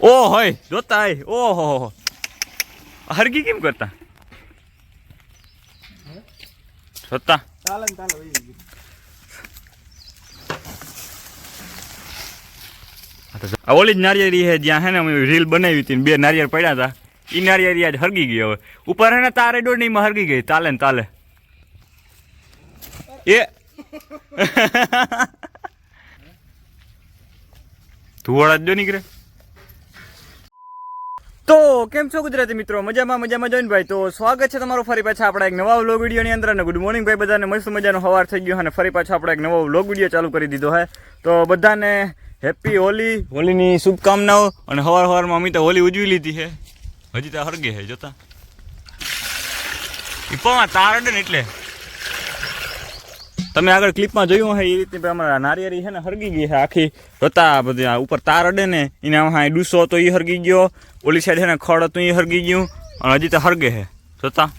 ઓ હોય જોતા ઓહો હરગી કેમ કરતા? જોતા. ઓલી જ નારિયેરી છે જ્યાં હે ને અમે રીલ બનાવી હતી બે નારિયેળ પડ્યા હતા. એ નારિયેળી આજ હરગી ગઈ હવે. ઉપર હે ને તારે દોડણીમાં હરગી ગઈ. તાલે ને તાલે. એ. ધુવાળા જ જો નીકળે. તો કેમ છો ગુજરાતી મિત્રો? મજામાં મજામાં જોઈને ભાઈ, તો સ્વાગત છે તમારું ફરી પાછા આપણા એક નવા વ્લોગ વિડીયોની અંદર અને ગુડ મોર્નિંગ ભાઈ, બધાને મસ્ત મજાનો સવાર થઈ ગયો અને ફરી પાછા આપણે એક નવો વ્લોગ વીડિયો ચાલુ કરી દીધો હે. તો બધાને હેપી હોલી, હોલીની શુભકામનાઓ અને સવાર સવારમાં અમે તો હોલી ઉજવી લીધી છે હજી તો હરગે છે જોતા. ઈ પણ તારડે ને એટલે. તમે આગળ ક્લિપમાં જોયું હોય એ રીતે અમારા નારિયેરી છે ને હરગી ગઈ છે આખી. હતા બધી ઉપર તાર અડે ને, એને હા ડૂસો હતો એ હરગી ગયો. ઓલી સાઈડ છે ને ખડ હતું એ હરગી ગયું. અને હજી તો હરગે છે. જોતા.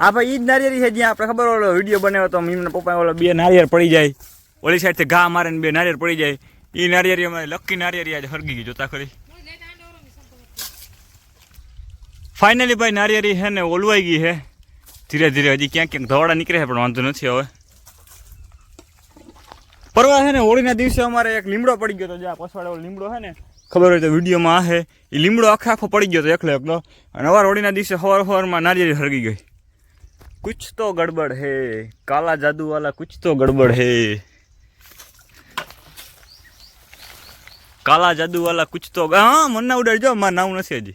હા ભાઈ એ જ નારિયેરી છે જ્યાં આપણે ખબર ઓલો વીડિયો બનાવ્યો તો મીમના પપ્પા ઓલો બે નારિયેળ પડી જાય. ઓલી સાઈડથી ઘા મારે બે નારિયેળ પડી જાય. એ નારિયેરી અમારે લક્કી નારિયેરી આજે હરગી ગઈ, જોતા ખરી. ફાઇનલી ભાઈ નારિયેરી છે ને ઓલવાઈ ગઈ છે. धीरे धीरे हजी क्या क्या धवाड़ा निकले है वो नहीं हम होली दिवसे अमार एक लीमड़ो पड़ गया जहाँ पछवाड़े लीमड़ो है खबर हो तो वीडियो में आ है लीमड़ो आखे आखो पड़ गया एक अवर होली दिवसे हर हर में नारियरी हरगी गई कुछ तो गड़बड़ है काला जादू वाला कुछ तो गड़बड़ है काला जादू वाला कुछ तो हाँ मन ना उड़ जाओ मैं नाव नहीं हजी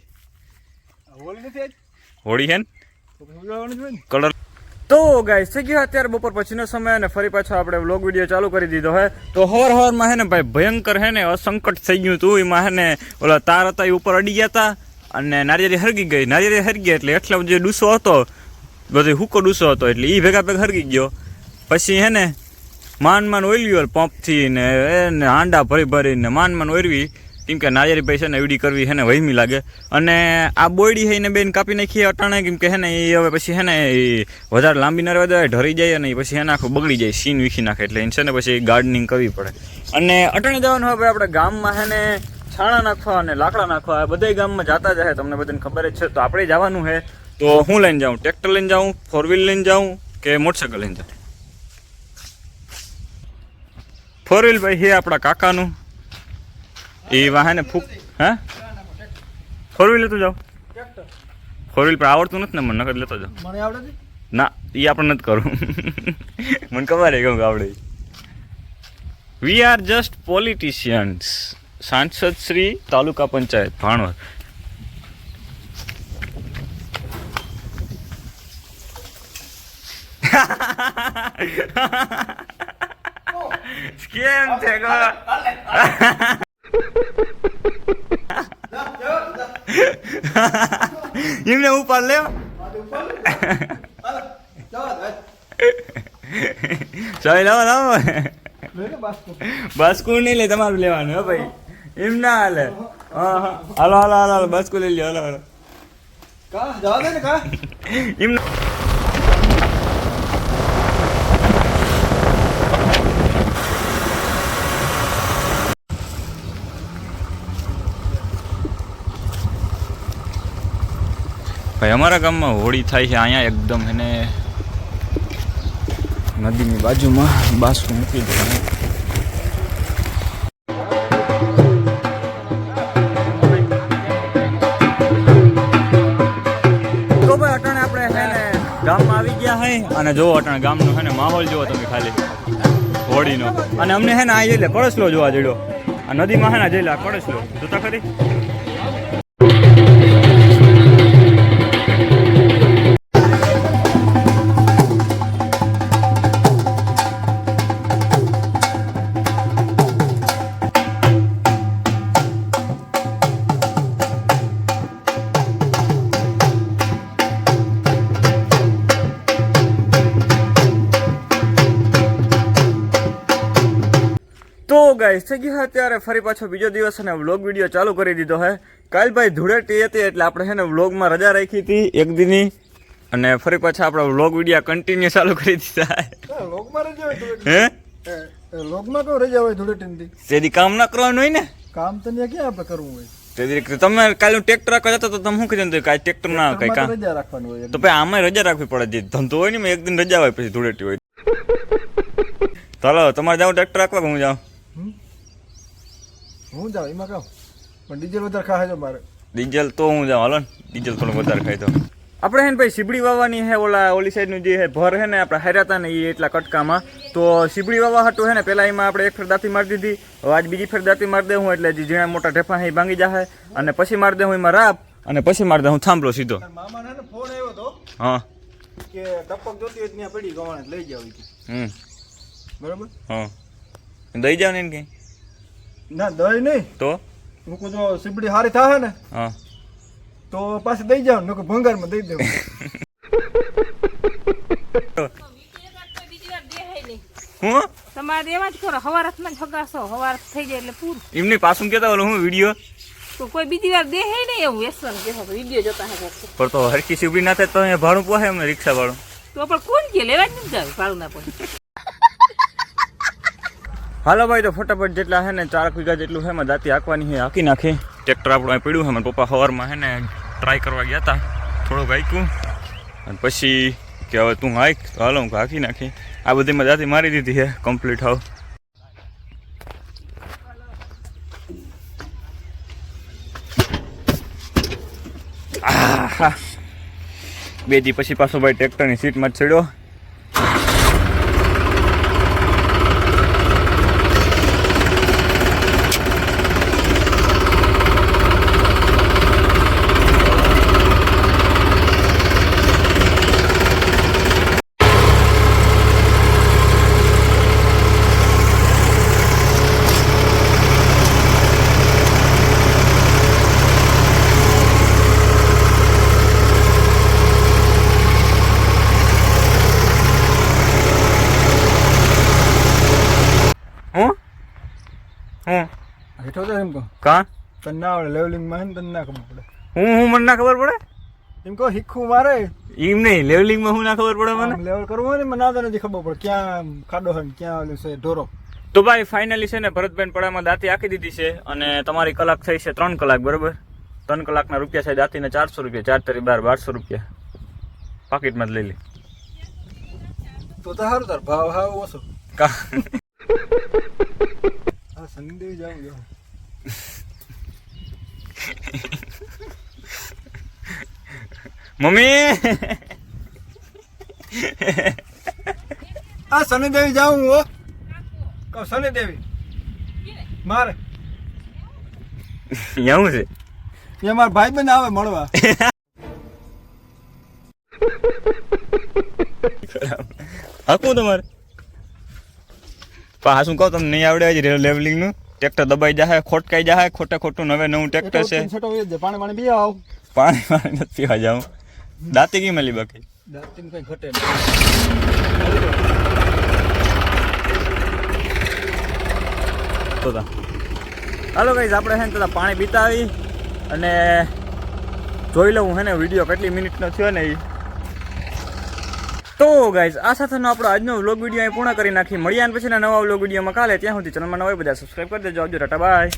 होली है કલર તો ગાઈસ થઈ ગયો અત્યારે બપોર પછીનો સમય અને ફરી પાછો આપણે વ્લોગ વીડિયો ચાલુ કરી દીધો હે. તો હવાર હવારમાં હે ને ભાઈ ભયંકર હે ને અસંકટ થઈ ગયું હતું. એમાં હે ને ઓલા તાર હતા એ ઉપર અડી ગયા હતા અને નારિયેરી હરગી ગઈ. નારિયેરી હરગી એટલે એટલો જે ડૂસો હતો, બધો હુકો ડૂસો હતો એટલે એ ભેગા ભેગા હરગી ગયો. પછી હે ને માન માન ઓઈલ્યું પંપથી ને એને હાંડા ભરી ભરીને માન માન ઓરવી કેમ કે નારિયેરી છે ને એવડી કરવી હે ને વહીમી લાગે. અને આ બોયડી હે ને બેન કાપી નાખીએ અટાણે, કેમ કે હે ને એ હવે પછી હે ને એ વધારે લાંબી ન રહેવા દે, ઢરી જાય અને પછી એને આખું બગડી જાય, સીન વીખી નાખે એટલે એને છે ને પછી ગાર્ડનિંગ કરવી પડે. અને અટાણે જવાનું હવે આપણે ગામમાં હે ને છાણા નાખવા અને લાકડા નાખવા બધા ગામમાં જતા જ હે તમને બધાને ખબર જ છે. તો આપણે જવાનું હે તો હું લઈને જાઉં, ટ્રેક્ટર લઈને જાઉં ફોર વ્હીલ લઈને જાઉં કે મોટરસાઇકલ લઈને જાઉં? ફોર વ્હીલ ભાઈ હે આપણા કાકાનું. એ વાહને ફૂક હે? ફોર વ્હીલ લેતો જાઓ. ફોર વ્હીલ પર આવડતું નથી ને મને નકર લેતો જાઓ. મને આવડે છે? ના એ આપણે નથી કરવું મને ખબર છે કેમ આવડે વી આર જસ્ટ પોલિટિશિયન્સ સાંસદ શ્રી તાલુકા પંચાયત ભાણવર કેમ છે એમને ઉપર જવા દે, લાવો લાવો. લે બાસ્કો. બાસ્કુ નહીં લે તમારું લેવાનું હો ભાઈ. એમ ના હાલે. હા હા. હાલો હાલો હાલો હાલો લઈ લ્યો હાલો હાલો. કા જવા દે ને કા? એમ ભાઈ અમારા ગામમાં હોળી થાય છે અહીંયા એકદમ એને નદીની બાજુમાં બાસકું મૂકી દેવાનું તો ભાઈ અટાણે આપણે ગામમાં આવી ગયા હે. અને જો અટાણે ગામનો છે ને માહોલ જુઓ તમે ખાલી હોળીનો. અને અમને છે ને આ એટલે કળશલો જોવા જડ્યો. આ નદીમાં છે ને લે કળસલો જોતા ખરી? ગાઈસ થઈ ગયું અત્યારે ફરી પાછો બીજો દિવસ અને વ્લોગ વીડિયો ચાલુ કરી દીધો હે. કાલ ભાઈ ધૂળેટી હતી એટલે આપણે છે ને વ્લોગમાં રજા રાખી હતી એક દીની. અને ફરી પાછા આપણે વ્લોગ વીડિયો કન્ટિન્યુ ચાલુ કરી દીધા હા, રજા હોય હે? વ્લોગમાં કેવું રજા હોય ધૂળેટીની તેથી કામ ના કરવાનું હોય ને? કામ તો ત્યાં ક્યાં આપણે કરવું હોય? તે તમે કાલે ટ્રેક્ટર રાખવા જતા તો તમે શું કીધું કાંઈ ટ્રેક્ટર ના કઈ કામ? રજા રાખવાનું હોય તો ભાઈ આમાં રજા રાખવી પડે જે ધંધો હોય ને એક દિન રજા હોય પછી ધૂળેટી હોય. ચાલો તમારે જાવ ટ્રેક્ટર રાખવા હું જાઉં? હું જાઉં એમાં કહું પણ ડીઝલ વધારે ખાય છે મારે. ડીઝલ તો હું જાઉં હાલો ને. ડીઝલ થોડું વધારે ખાઈ તો આપણે હે ને ભાઈ સીબડી વાવવાની હે ઓલા ઓલી સાઈડનું જે હે ભર હે ને આપણે હાર્યા હતા ને એ એટલા કટકામાં. તો સીબડી વાવવા હતું હે ને પહેલાં એમાં આપણે એક ફેર દાંતી મારી દીધી હવે આજ બીજી ફેર દાંતી મારી દઉં એટલે જે ઝીણા મોટા ઢેફા હે ભાંગી જાય અને પછી મારી દઉં એમાં રાપ અને પછી મારી દઉં થાંભલો સીધો. મામાને ફોન આવ્યો હતો હા. કે ટપક જોતી હોય ત્યાં પડી ગવાણે લઈ જાવ હમ. બરાબર? હા. દઈ જાવ ને એને કંઈ ના દઈ નહીં. તો? હું કહું જો સીબડી હારી થાય ને હા. તો પાછી દઈ જાવ નકર ભંગારમાં દઈ દેવું. બીજી દેખાય નહીં. હું? તમારે એમાં જ કરો હવારતમાં જ હગાશો હવારત થઈ જાય એટલે પૂરું. એમની પાછું કહેતા ઓલું હું વીડિયો? તો કોઈ બીજી વાર દેખાય નહીં એવું વ્યસન કે વીડિયો જોતા હે કોક. તો હરકી સીબડી ના થાય તો અહીંયા ભાડું પોહાય અમને રિક્ષા વાળું તો પણ કોણ કે લેવા જ નહીં ભાડું ના પડે હાલો ભાઈ, તો ફટાફટ જેટલા હે ને ચાર વીઘા જેટલું હે, એમાં દાંતી હાંકવાની હે, હાંકી નાખી. ટ્રેક્ટર આપણું અહીં પડ્યું મારા પપ્પા સવારમાં હે ને ટ્રાય કરવા ગયા હતા થોડુંક હાંક્યું અને પછી કે હવે તું હાંક, તો હાલો, હું હાંકી નાખી. આ બધીમાં દાંતી મારી દીધી હે કમ્પ્લીટ હાવ. બે દી પછી પાછો ભાઈ ટ્રેક્ટરની સીટમાં જ ચડ્યો હું હું હેઠો તો એમ કહો. કા? તને ના આવડે લેવલિંગમાં હે ને તને ના ખબર પડે. હું હું મને ના ખબર પડે? એમ કહો હિખું મારે. એમ નહીં લેવલિંગમાં હું ના ખબર પડે મને? લેવલ કરવું હોય ને મને ના નથી ખબર પડે. ક્યાં ખાડો હોય ક્યાં ઓલું છે ઢોરો. તો ભાઈ ફાઇનલી છે ને ભરતબેન પડામાં દાંતી આખી દીધી છે અને તમારી કલાક થઈ છે ત્રણ કલાક બરોબર? ત્રણ કલાકના રૂપિયા છે દાંતીને ચારસો રૂપિયા ચાર તરી બાર બારસો રૂપિયા. પાકીટમાં જ લઈ લે. તો તો સારું તાર ભાવ હાવ ઓછો. કા? હા સંદેશ જાવું જાવ મમ્મી આ શનિદેવી જાઉં હો કહો શનિદેવી મારે એવું છે એ મારા ભાઈ બંધ આવે મળવા હાકું તમારે પણ હા શું કહું તમને નહીં આવડે હજી લેવલિંગનું ટ્રેક્ટર દબાઈ જાય ખોટકાઈ જાય ખોટે ખોટું નવે નવું ટ્રેક્ટર છે. પાણી પાણી પી આવ. પાણી પાણી નથી પીવા જાઉં. દાંતી કી મળી બાકી? દાંતી કઈ ઘટે તો હાલો ગાઈઝ આપણે હે ને પાણી પીતા આવી અને જોઈ લઉં હે ને વીડિયો કેટલી મિનિટનો થયો ને એ તો ગાઈઝ આ સાથેનો આપણો આજનો વ્લોગ વીડિયો અહીં પૂર્ણ કરી નાખી. મળ્યા અને પછીના નવા વ્લોગ વિડીયોમાં કાલે. ત્યાં સુધી ચેનલમાં નવા બધા સબસ્ક્રાઈબ કરી દેજો. આવજો, ટાટા બાય